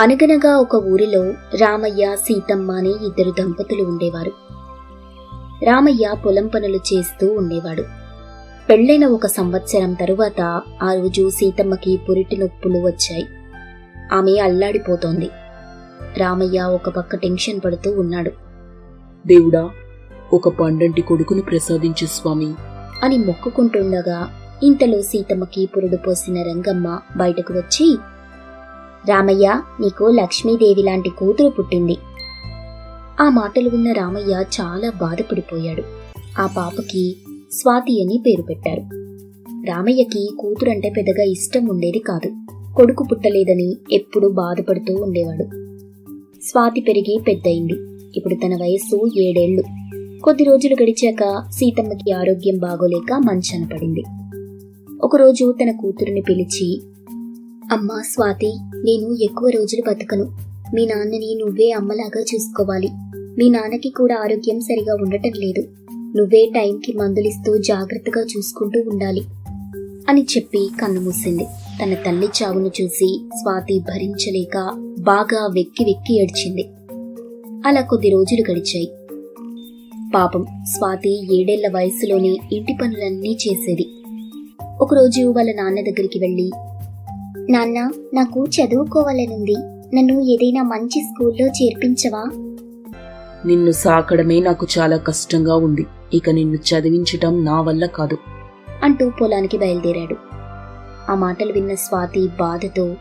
అనగనగా ఒక ఊరిలో రామయ్య సీతమ్మ అనే ఇద్దరు దంపతులు ఉండేవారు. రామయ్య పొలం పనులు చేస్తూ ఉండేవాడు. పెళ్ళైన ఒక సంవత్సరం తరువాత ఆ రోజు సీతమ్మకి పురిటి నొప్పులు వచ్చాయి. ఆమె అల్లాడిపోతోంది. రామయ్య ఒక పక్క టెన్షన్ పడుతూ ఉన్నాడు. దేవుడా ఒక పండంటి కొడుకును ప్రసాదించు స్వామి. అని మొక్కుకుంటుండగా ఇంతలో సీతమ్మకి పురుడు పోసిన రంగమ్మ బయటకు వచ్చి రామయ్య నీకు లక్ష్మీదేవి లాంటి కూతురు పుట్టింది. ఆ మాటలు విన్న రామయ్య చాలా బాధపడిపోయాడు. ఆ పాపకి స్వాతి అని పేరు పెట్టారు. రామయ్యకి కూతురంటే పెద్దగా ఇష్టం ఉండేది కాదు. కొడుకు పుట్టలేదని ఎప్పుడూ బాధపడుతూ ఉండేవాడు. స్వాతి పెరిగి పెద్దయింది. ఇప్పుడు తన వయస్సు ఏడేళ్ళు కొద్ది రోజులు గడిచాక సీతమ్మకి ఆరోగ్యం బాగోలేక మంచాన పడింది. ఒకరోజు తన కూతురుని పిలిచి అమ్మా స్వాతి నేను ఎక్కువ రోజులు బతకను. మీ నాన్నని నువ్వే అమ్మలాగా చూసుకోవాలి. మీ నాన్నకి కూడా ఆరోగ్యం సరిగా ఉండటం లేదు. నువ్వే టైంకి మందులిస్తూ జాగ్రత్తగా చూసుకుంటూ ఉండాలి అని చెప్పి కన్ను మూసింది తన తల్లి చావును చూసి స్వాతి భరించలేక బాగా వెక్కి వెక్కి ఏడ్చింది. అలా కొద్ది రోజులు గడిచాయి. పాపం స్వాతి ఏడేళ్ళ వయసులోనే ఇంటి పనులన్నీ చేసేది. ఒకరోజు వాళ్ళ నాన్న దగ్గరికి వెళ్ళి నాన్న నాకు చదువుకోవాలనుంది. నన్ను ఏదైనా మంచి స్కూల్లో చేర్పించవా? నిన్ను సాకడమే నాకు చాలా కష్టంగా ఉంది. ఇక నిన్ను చదివించటం నా వల్ల కాదు. అంటూ పొలానికి బయలుదేరాడు. ఆ మాటలు విన్న స్వాతి బాధతో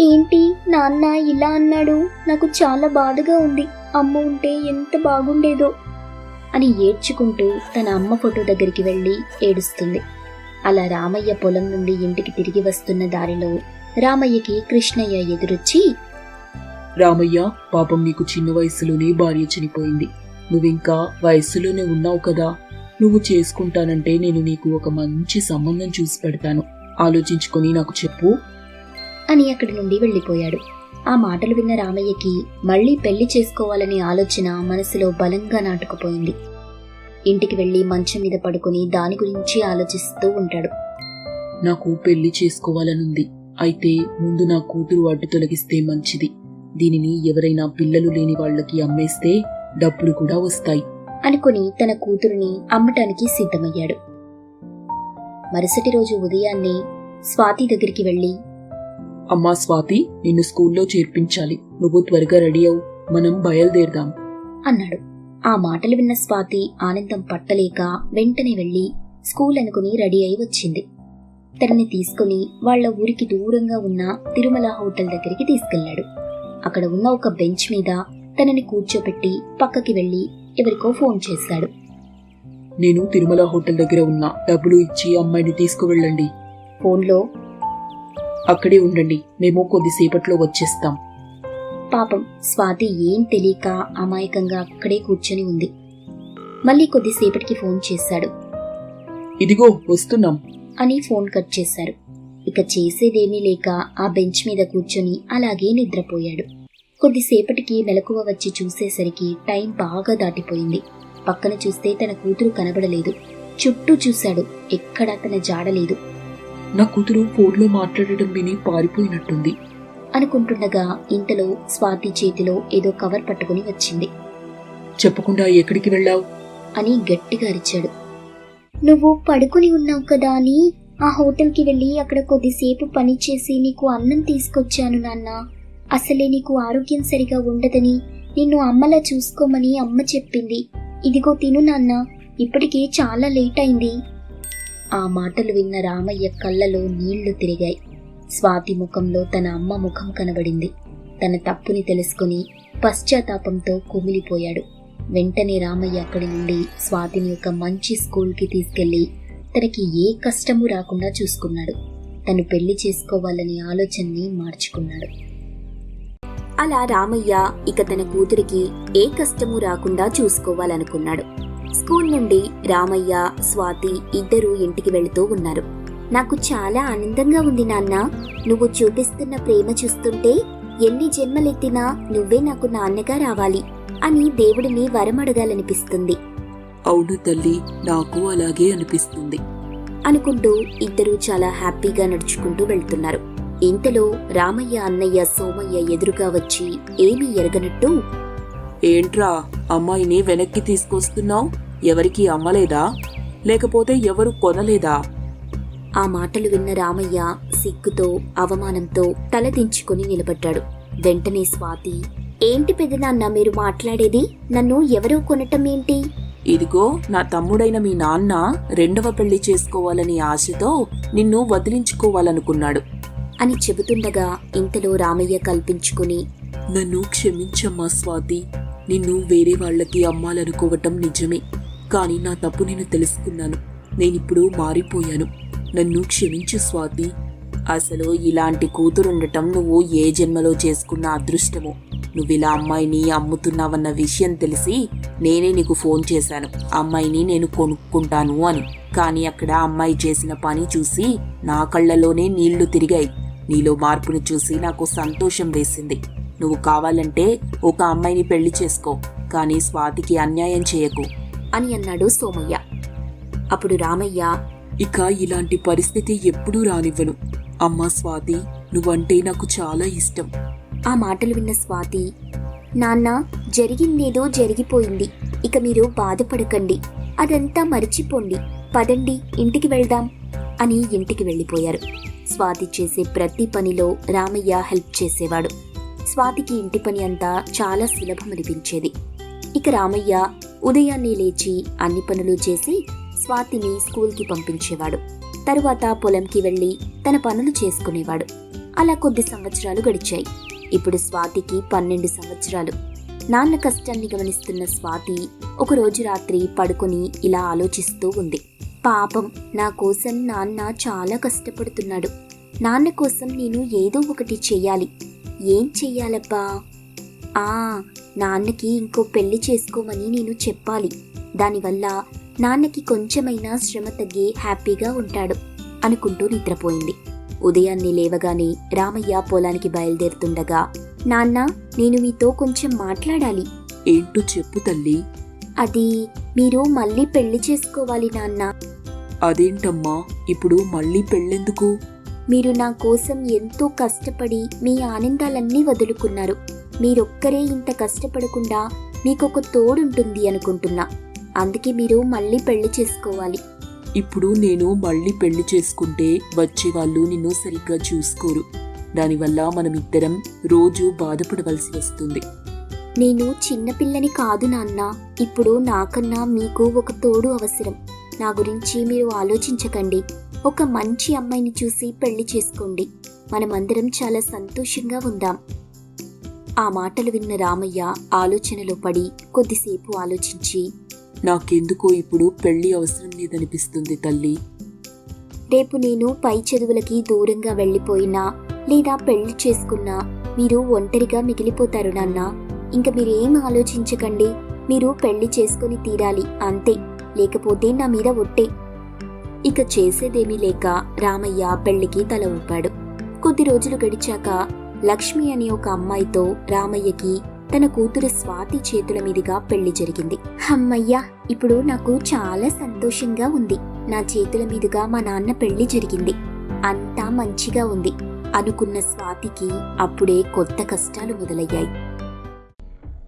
ఏంటి నాన్న ఇలా అన్నాడు? నాకు చాలా బాధగా ఉంది. అమ్మ ఉంటే ఎంత బాగుండేదో అని ఏడ్చుకుంటూ తన అమ్మ ఫోటో దగ్గరికి వెళ్ళి ఏడుస్తుంది. అలా రామయ్య పొలం నుండి ఇంటికి తిరిగి వస్తున్న దారిలో రామయ్యకి కృష్ణయ్య ఎదురొచ్చి రామయ్య పాపం నీకు చిన్న వయసులోనే భార్య చనిపోయింది. నువ్వింకా వయస్సులోనే ఉన్నావు కదా. నువ్వు చేసుకుంటానంటే నేను నీకు ఒక మంచి సంబంధం చూసి పెడతాను. ఆలోచించుకొని నాకు చెప్పు. అని అక్కడి నుండి వెళ్ళిపోయాడు. ఆ మాటలు విన్న రామయ్యకి మళ్ళీ పెళ్ళి చేసుకోవాలనే ఆలోచన మనసులో బలంగా నాటుకుపోయింది. ఇంటికి వెళ్ళి మంచం మీద పడుకుని దాని గురించి ఆలోచిస్తూ ఉంటాడు. నాకు పెళ్ళి చేసుకోవాలనుంది. అయితే ముందు నా కూతురు అడ్డు తొలగిస్తే మంచిది. దీనిని ఎవరైనా పిల్లలు లేని వాళ్ళకి అమ్మేస్తే డబ్బులు కూడా వస్తాయి. అనుకుని తన కూతురుని అమ్మటానికి సిద్ధమయ్యాడు. మరుసటి రోజు ఉదయాన్నే స్వాతి దగ్గరికి వెళ్ళి అమ్మా స్వాతి నిన్ను స్కూల్లో చేర్పించాలి. నువ్వు త్వరగా రెడీ అవు. మనం బయలుదేరదాం. అన్నాడు. ఆ మాటలు విన్న స్వాతి ఆనందం పట్టలేక వెంటనే వెళ్ళి స్కూల్ అనుకుని రెడీ అయి వచ్చింది. తనని తీసుకుని వాళ్ళ ఊరికి దూరంగా ఉన్న తిరుమల హోటల్ దగ్గరికి తీసుకెళ్ళాడు అక్కడ ఉన్న ఒక బెంచ్ మీద తనని కూర్చోపెట్టి పక్కకి వెళ్ళి ఎవరికో ఫోన్ చేశాడు. నేను తిరుమల హోటల్ దగ్గర ఉన్నా డబ్బులు ఇచ్చి అమ్మాయిని తీసుకువెళ్ళండి. ఫోన్లో అక్కడే ఉండండి మేము కొద్దిసేపట్లో వచ్చేస్తాం. పాపం స్వాతి ఏం తెలియక అమాయకంగా అక్కడే కూర్చొని ఉంది. మళ్ళీ కొద్దిసేపటికి ఫోన్ చేశాడు. ఇదిగో వస్తున్నాం. అని ఫోన్ కట్ చేశారు. ఇక చేసేదేమీ లేక ఆ బెంచ్ మీద కూర్చొని అలాగే నిద్రపోయాడు. కొద్దిసేపటికి మెలకువ వచ్చి చూసేసరికి టైం బాగా దాటిపోయింది. పక్కన చూస్తే తన కూతురు కనబడలేదు. చుట్టూ చూశాడు. ఎక్కడా తన జాడలేదు నా కూతురు ఫోన్లో మాట్లాడటం విని పారిపోయినట్టుంది. అనుకుంటుండగా ఇంతలో స్వాతి చేతిలో ఏదో కవర్ పట్టుకుని వచ్చింది. చెప్పకుండా ఎక్కడికి వెళ్ళావు? అని గట్టిగా అరిచాడు. నువ్వు పడుకుని ఉన్నావు కదా అని ఆ హోటల్కి వెళ్ళి అక్కడ కొద్దిసేపు పని చేసి నీకు అన్నం తీసుకొచ్చాను నాన్న. అసలే నీకు ఆరోగ్యం సరిగా ఉండదని నిన్ను అమ్మలా చూసుకోమని అమ్మ చెప్పింది. ఇదిగో తిను నాన్న ఇప్పటికే చాలా లేట్ అయింది. ఆ మాటలు విన్న రామయ్య కళ్ళలో నీళ్ళు తిరిగాయి. స్వాతి ముఖంలో తన అమ్మ ముఖం కనబడింది. తన తప్పుని తెలుసుకుని పశ్చాత్తాపంతో కుమిలిపోయాడు. వెంటనే రామయ్య అక్కడి నుండి స్వాతిని ఒక మంచి స్కూల్కి తీసుకెళ్ళి తనకి ఏ కష్టము రాకుండా చూసుకున్నాడు. తను పెళ్ళి చేసుకోవాలనే ఆలోచనని మార్చుకున్నాడు. అలా రామయ్య ఇక తన కూతురికి ఏ కష్టము రాకుండా చూసుకోవాలనుకున్నాడు. స్కూల్ నుండి రామయ్య స్వాతి ఇద్దరూ ఇంటికి వెళుతూ ఉన్నారు. నాకు చాలా ఆనందంగా ఉంది నాన్న. నువ్వు చూపిస్తున్న ప్రేమ చూస్తుంటే ఎన్ని జన్మలెత్తినా నువ్వే నాకు నాన్నగా రావాలి. అని దేవుడిని వరమడగాలనిపిస్తుంది. అవును తల్లి నాకు అలాగే అనిపిస్తుంది. అనుకుంటూ ఇద్దరూ చాలా హ్యాపీగా నడుచుకుంటూ వెళ్తున్నారు. ఇంతలో రామయ్య అన్నయ్య సోమయ్య ఎదురుగా వచ్చి ఏమీ ఎరగనట్టు ఏంట్రా అమ్మాయిని వెనక్కి తీసుకొస్తున్నావు? ఎవరికి అమ్మలేదా? లేకపోతే ఎవరు కొనలేదా? ఆ మాటలు విన్న రామయ్య సిగ్గుతో అవమానంతో తలదించుకొని నిలబడ్డాడు. వెంటనే స్వాతి ఏంటి పెదనాన్న మీరు మాట్లాడేది? నన్ను ఎవరో కొనటం ఏంటి? ఇదిగో నా తమ్ముడైన మీ నాన్న రెండవ పెళ్ళి చేసుకోవాలని ఆశతో నిన్ను వదిలించుకోవాలనుకున్నాడు. అని చెబుతుండగా ఇంతలో రామయ్య కల్పించుకుని నన్ను క్షమించమ్మా స్వాతి. నిన్ను వేరే వాళ్ళకి అమ్మాలనుకోవటం నిజమే. కానీ నా తప్పు నేను తెలుసుకున్నాను. నేనిప్పుడు మారిపోయాను. నన్ను క్షమించు స్వాతి. అసలు ఇలాంటి కూతురుండటం నువ్వు ఏ జన్మలో చేసుకున్న అదృష్టమో? నువ్విలా అమ్మాయిని అమ్ముతున్నావన్న విషయం తెలిసి నేనే నీకు ఫోన్ చేశాను. అమ్మాయిని నేను కొనుక్కుంటాను అని. కానీ అక్కడ అమ్మాయి చేసిన పని చూసి నా కళ్ళలోనే నీళ్ళు తిరిగాయి. నీలో మార్పును చూసి నాకు సంతోషం వేసింది. నువ్వు కావాలంటే ఒక అమ్మాయిని పెళ్ళి చేసుకో కానీ స్వాతికి అన్యాయం చేయకు అని అన్నాడు సోమయ్య. అప్పుడు రామయ్య ఇక ఇలాంటి పరిస్థితి ఎప్పుడూ రానివ్వను. అమ్మ స్వాతి నువ్వంటే నాకు చాలా ఇష్టం. ఆ మాటలు విన్న స్వాతి నాన్న జరిగిందేదో జరిగిపోయింది. ఇక మీరు బాధపడకండి. అదంతా మర్చిపోండి. పదండి ఇంటికి వెళ్దాం అని ఇంటికి వెళ్ళిపోయారు. స్వాతి చేసే ప్రతి పనిలో రామయ్య హెల్ప్ చేసేవాడు. స్వాతికి ఇంటి పని అంతా చాలా సులభం అనిపించేది. ఇక రామయ్య ఉదయాన్నే లేచి అన్ని పనులు చేసి స్వాతిని స్కూల్కి పంపించేవాడు. తరువాత పొలంకి వెళ్ళి తన పనులు చేసుకునేవాడు. అలా కొద్ది సంవత్సరాలు గడిచాయి. ఇప్పుడు స్వాతికి పన్నెండు సంవత్సరాలు. నాన్న కష్టాన్ని గమనిస్తున్న స్వాతి ఒకరోజు రాత్రి పడుకొని ఇలా ఆలోచిస్తూ ఉంది. పాపం నా కోసం నాన్న చాలా కష్టపడుతున్నాడు. నాన్న కోసం నేను ఏదో ఒకటి చెయ్యాలి ఏం చెయ్యాలబ్బా ఆ నాన్నకి ఇంకో పెళ్ళి చేసుకోమని నేను చెప్పాలి. దానివల్ల నాన్నకి కొంచెమైనా శ్రమ తగ్గి హ్యాపీగా ఉంటాడు అనుకుంటూ నిద్రపోయింది. ఉదయాన్నే లేవగానే రామయ్య పొలానికి బయలుదేరుతుండగా నాన్న నేను మీతో కొంచెం మాట్లాడాలి. ఏంటో చెప్పు తల్లి. అది మీరు మళ్ళీ పెళ్ళి చేసుకోవాలి నాన్న. అదేంటమ్మా ఇప్పుడు మళ్ళీ పెళ్ళెందుకు? మీరు నా కోసం ఎంతో కష్టపడి మీ ఆనందాలన్నీ వదులుకున్నారు. మీరొక్కరే ఇంత కష్టపడకుండా మీకొక తోడుంటుంది అనుకుంటున్నా. అందుకే మీరు మళ్ళీ పెళ్ళి చేసుకోవాలి. ఇప్పుడు నేను మళ్ళీ పెళ్ళి చేసుకుంటే వచ్చే వాళ్ళు నిన్ను సరిగ్గా చూసుకోరు. దానివల్ల మనమిద్దరం రోజు బాధపడవలసి వస్తుంది. నేను చిన్నపిల్లని కాదు నాన్న. ఇప్పుడు నాకన్నా మీకు ఒక తోడు అవసరం. నా గురించి మీరు ఆలోచించకండి. ఒక మంచి అమ్మాయిని చూసి పెళ్ళి చేసుకోండి. మనమందరం చాలా సంతోషంగా ఉందాం. ఆ మాటలు విన్న రామయ్య ఆలోచనలో పడి కొద్దిసేపు ఆలోచించి నాకెందుకో ఇప్పుడు పెళ్ళి అవసరం లేదనిపిస్తుంది తల్లి. రేపు నేను పై చదువులకి దూరంగా వెళ్ళిపోయినా లేదా పెళ్ళి చేసుకున్నా మీరు ఒంటరిగా మిగిలిపోతారు నాన్న. ఇంక మీరేం ఆలోచించకండి. మీరు పెళ్ళి చేసుకుని తీరాలి అంతే. లేకపోతే నా మీద ఒట్టే. ఇక చేసేదేమీ లేక రామయ్య పెళ్ళికి తల ఊపాడు. కొద్ది రోజులు గడిచాక లక్ష్మి అనే ఒక అమ్మాయితో రామయ్యకి తన కూతురు స్వాతి చేతుల మీదుగా పెళ్ళి జరిగింది. అమ్మయ్యా ఇప్పుడు నాకు చాలా సంతోషంగా ఉంది. నా చేతుల మీదుగా మా నాన్న పెళ్ళి జరిగింది. అంతా మంచిగా ఉంది. అనుకున్న స్వాతికి అప్పుడే కొత్త కష్టాలు మొదలయ్యాయి.